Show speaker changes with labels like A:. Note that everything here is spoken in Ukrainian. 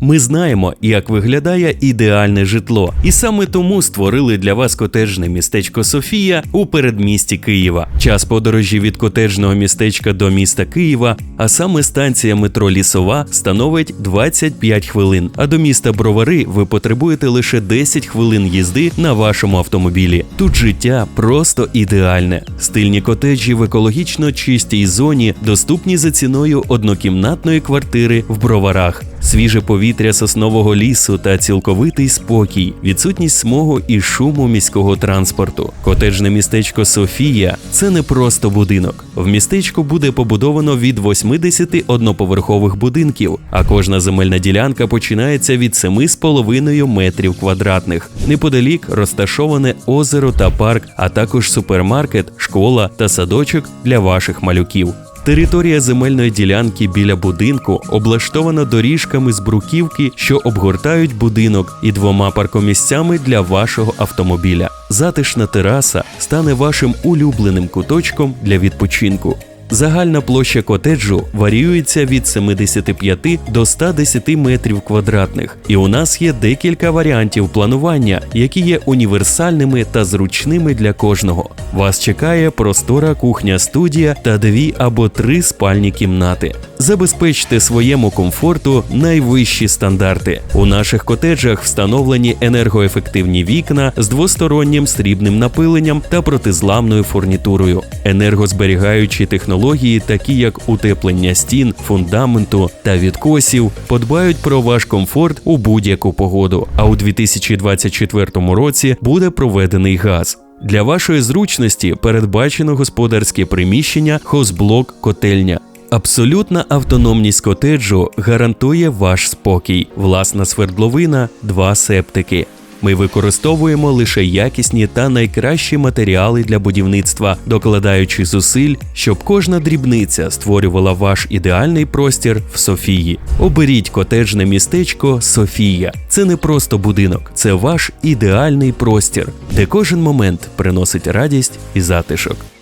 A: Ми знаємо, як виглядає ідеальне житло, і саме тому створили для вас котеджне містечко Софія у передмісті Києва. Час подорожі від котеджного містечка до міста Києва, а саме станція метро Лісова, становить 25 хвилин. А до міста Бровари ви потребуєте лише 10 хвилин їзди на вашому автомобілі. Тут життя просто ідеальне. Стильні котеджі в екологічно чистій зоні доступні за ціною однокімнатної квартири в броварах. Свіже повітря соснового лісу та цілковитий спокій, відсутність смогу і шуму міського транспорту. Котеджне містечко Софія це не просто будинок. В містечку буде побудовано від 80 одноповерхових будинків, а кожна земельна ділянка починається від 7,5 метрів квадратних. Неподалік розташоване озеро та парк, а також супермаркет, школа та садочок для ваших малюків. Територія земельної ділянки біля будинку облаштована доріжками з бруківки, що обгортають будинок, і двома паркомісцями для вашого автомобіля. Затишна тераса стане вашим улюбленим куточком для відпочинку. Загальна площа котеджу варіюється від 75 до 110 метрів квадратних, і у нас є декілька варіантів планування, які є універсальними та зручними для кожного. Вас чекає простора кухня-студія та дві або три спальні кімнати. Забезпечте своєму комфорту найвищі стандарти. У наших котеджах встановлені енергоефективні вікна з двостороннім срібним напиленням та протизламною фурнітурою, енергозберігаючі технології, такі як утеплення стін, фундаменту та відкосів, подбають про ваш комфорт у будь-яку погоду. А у 2024 році буде проведений газ. Для вашої зручності передбачено господарське приміщення хозблок котельня. Абсолютна автономність котеджу гарантує ваш спокій, власна свердловина, два септики. Ми використовуємо лише якісні та найкращі матеріали для будівництва, докладаючи зусиль, щоб кожна дрібниця створювала ваш ідеальний простір в Софії. Оберіть котеджне містечко Софія. Це не просто будинок, це ваш ідеальний простір, де кожен момент приносить радість і затишок.